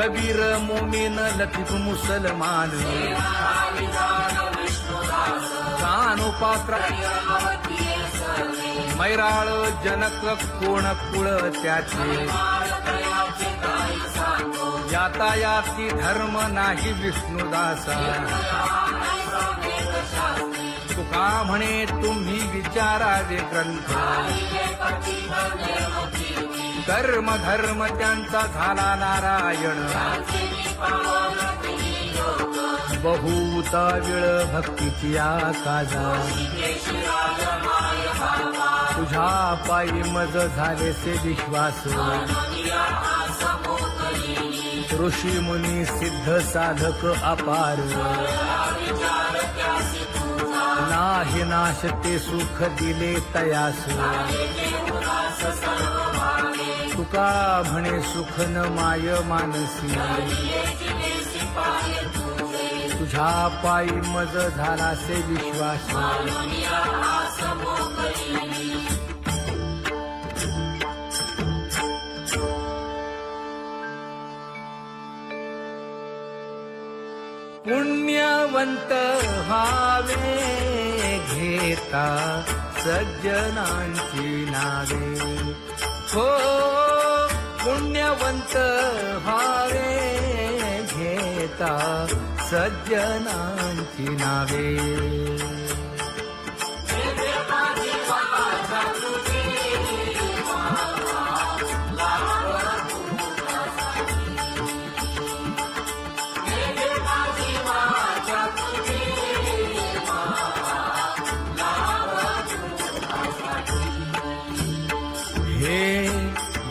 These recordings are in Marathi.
कबीर मोमीन लतीफ मुसलमान. पात्र मैराळ जनक कोण कुळ त्याचे? यातायाती धर्म नाही विष्णुदासा. तुका म्हणे तुम्ही विचारावे ग्रंथ. कर्म धर्म त्यांचा झाला नारायण. बहुता विळ भक्तीची आकाजा तुझ्या पायी मज झाले से विश्वास. ऋषी मुनी सिद्ध साधक अपार. नाही नाश ते सुख दिले तयास. तुका म्हणे सुख न माय मानसी? तुझ्या पायी मज झाला विश्वास. पुण्यवंत व्हावे घेता सज्जनांची नावे. हो पुण्यवंत हारे घेता सज्जनांची नावे.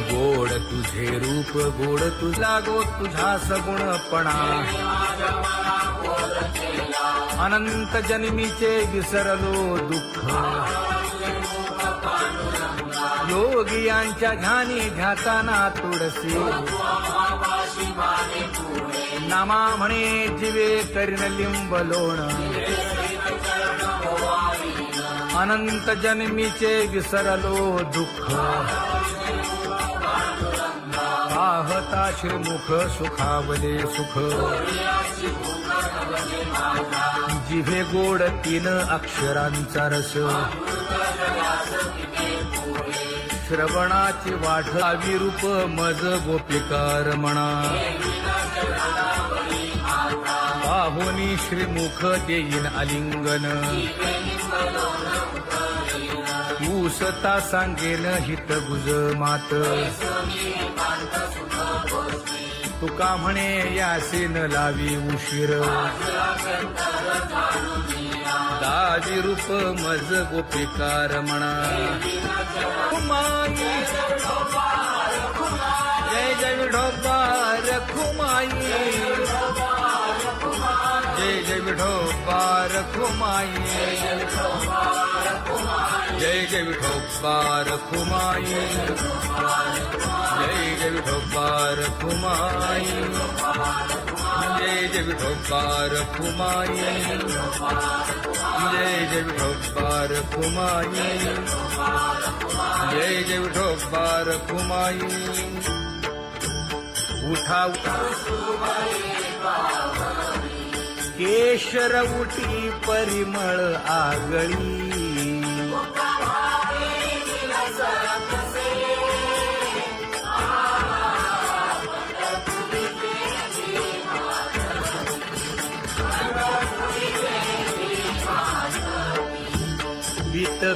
गोड तुझे रूप गोड तुझा गो तुझा सगुणपणा अनंत जन्मीचे विसरलो दुःख. योगियांच्या ध्यानी ध्याताना तुळसी नामा म्हणे जिवे करीन लिंब लोण. अनंत जन्मीचे विसरलो दुःख. पाहता श्रीमुख सुखावले सुख. जिभे गोड तीन अक्षरांचा रस. श्रवणाची वाढ विरूप मज गोपिकार म्हणा पाहुनी श्रीमुख देईन आलिंगन ऊसता सांगेन हित गुज मात. तुका म्हणे यासीन लावी उशीर. दाजी रूप मज गोपिकार म्हणा. खुमाई जय जय विठोबार खुमाई जय जय विठोबार खुमाई जय जय विठोबार खुमाई जय जय विठोबार खुमाई जय जय विठोबार खुमाई जय जय विठोबार खुमाई जय जय विठोबार खुमाई उठा केशर उठी परिमळ आगळी।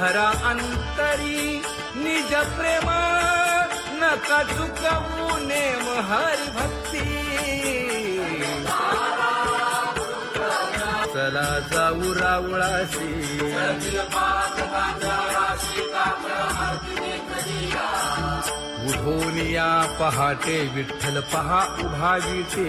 धरा अंतरी निज प्रेमा नका चुकवू नेम हरी भक्ती चला जाऊ रावळाशी. उठून पहाटे विठ्ठल पहा उभा विटे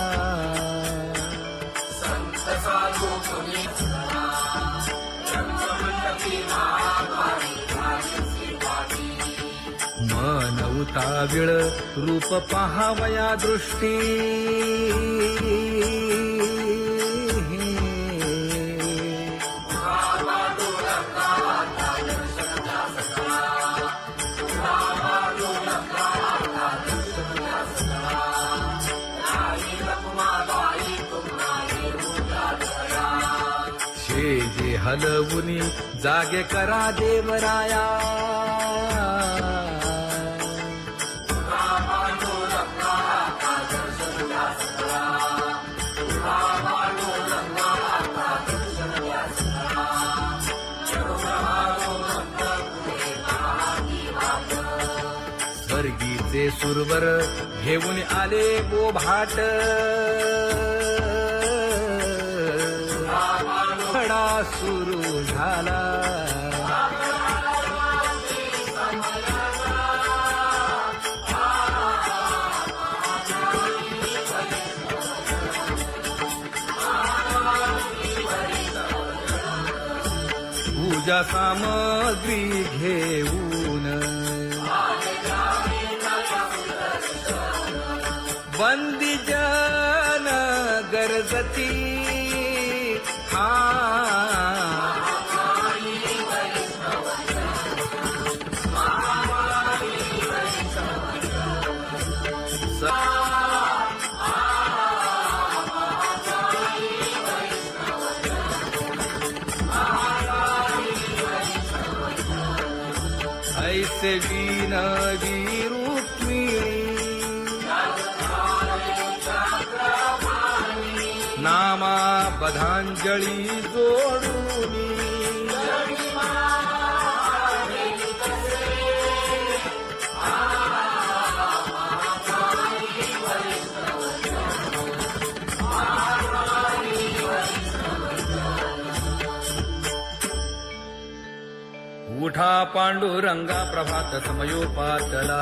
भूताविळ रूप पहावया दृष्टी? शेजे हलवुनी जागे करा देवराया. ते सुरवर घेऊन आले बोभाट खडा सुरू झाला. पूजा सामग्री घेऊ. बंदी जन गरजती. हा नामा जोडून। उठा पांडुरंगा प्रभात समयोपातला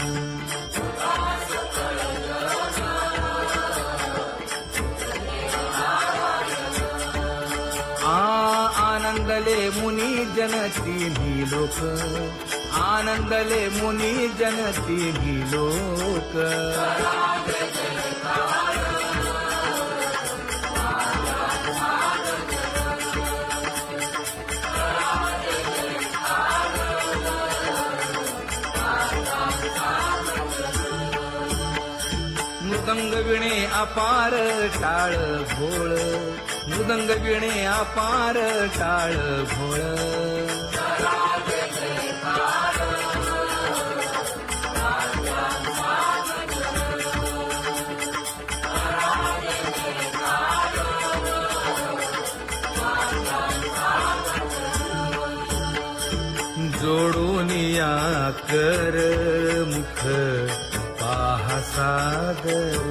मुनी जनती लोक. आनंदले मुनी जनती मी लोक. अपार टाळ भोळ मृदंग विणे अपार टाळ भोळ जोडून या कर मुख पाहा सागर.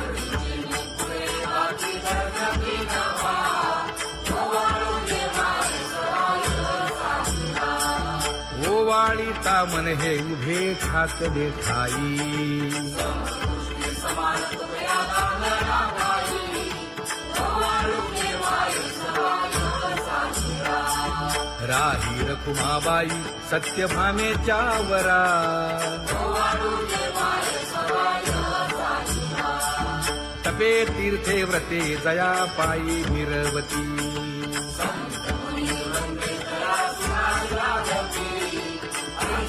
वाळीता मन हे उभे खात देखाई. राही रखुमाबाई सत्यभामेच्या वरा. तपे तीर्थे व्रते जया पायी मिरवती.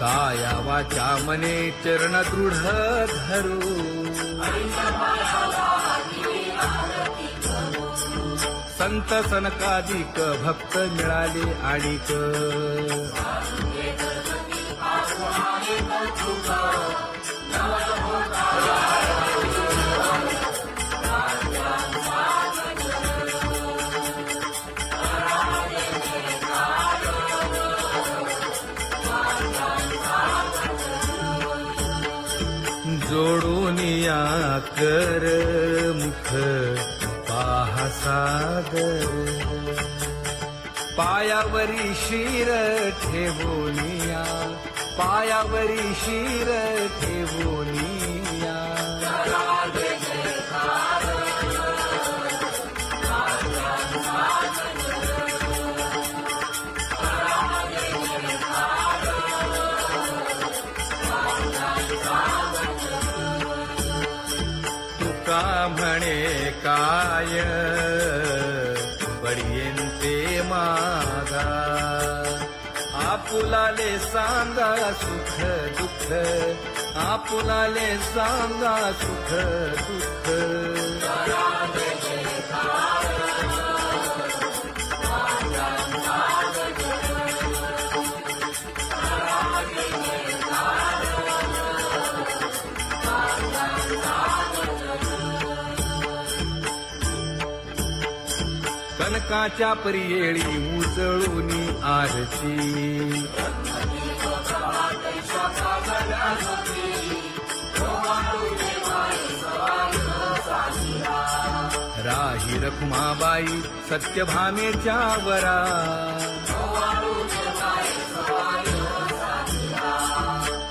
काया वाचा मने चरण दृढ धरू. संत सनकाधिक भक्त मिळाले आणिक. जोडून सादर। पायावरी शिर ठेवोनिया पायावरी शिर ठेवोनिया तुका म्हणे काय? आपुलाले सांगा सुख दुःख. आपुलाले सांगा सुख दुःख. कनकाच्या परियेळी उचळून आरती. राही रखुमाबाई सत्यभामेच्या वरा.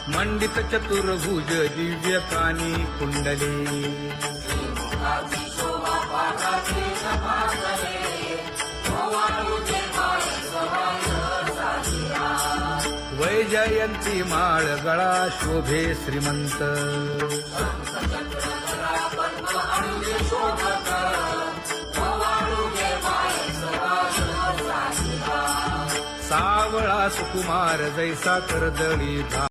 मंडित चतुर्भुज दिव्य कानी कुंडले. वैजयंती माळ गळा शोभे श्रीमंत. सावळा सुकुमार जैसा करदळी